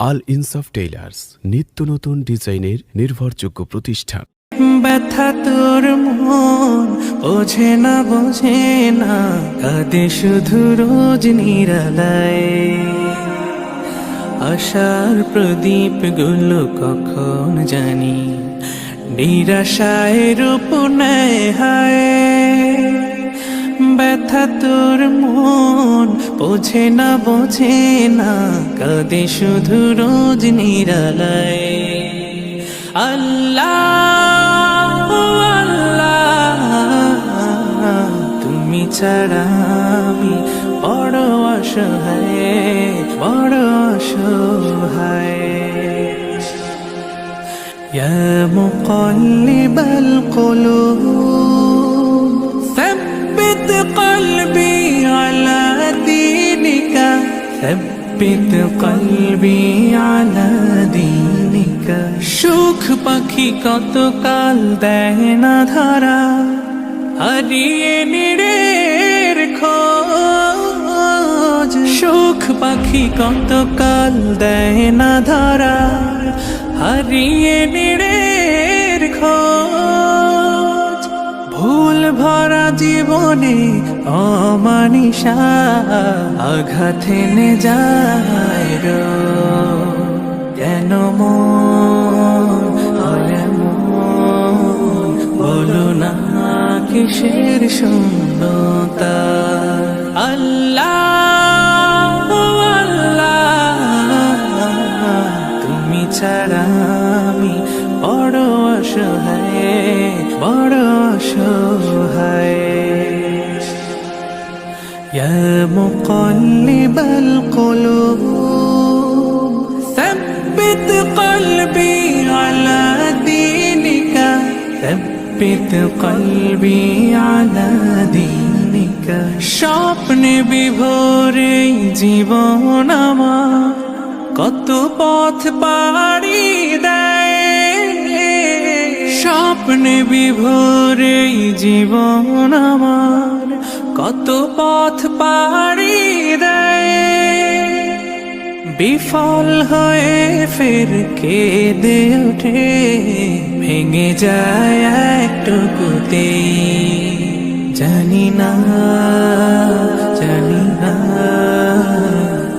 আল ইনসাফ টেইলার্স, নিত্য নতুন ডিজাইনের নির্ভরযোগ্য প্রতিষ্ঠান। ব্যথা তোর মন, বোঝে না বোঝে না, কাঁদে শুধু রোজ নিরালায়। আশার প্রদীপগুলো কখন জানি, নিরাশায় রূপ নেয় হায়। ব্যথা তোর মন বোঝে না বোঝে না কাঁদে শুধু রোজ নিরালায় আল্লাহ আল্লাহ তুমি ছাড়া আমি বড় অসহায় বড় অসহায় يا مقلب القلوب ثبت قلبي على دينك সুখ পাখি কত কাল দেয় না ধরা হারিয়ে নিড়ের খোঁজ সুখ পাখি কত কাল দেয় না ধরা হারিয়ে নিড়ের জীবনে অমানিসা আঘাত এনে যায় কেন? বলো না কিসের শূন্যতা আল্লাহ مقلب القلوب ثبت قلبي على دينك ثبت قلبي على دينك স্বপ্নে বিভোরে জীবন আমার কত পথ পাড়ি স্বপ্নে বিভোরে জীবন আমার। কত পথ পাড়ি দেয়। বিফল হয়ে ফের কেঁদে ওঠে। ভেঙে যায় একটুকুতে। জানি না জানি না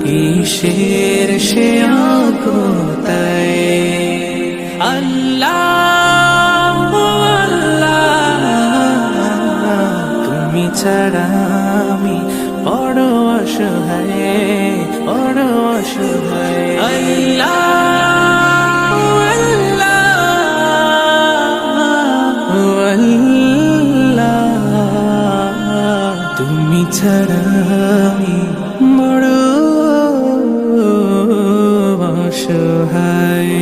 কিসের সে আকুতায় ছাড়া আমি বড় অসহায় বড় অসহায়। আল্লাহ আল্লাহ আল্লাহ তুমি ছাড়া আমি বড় অসহায়।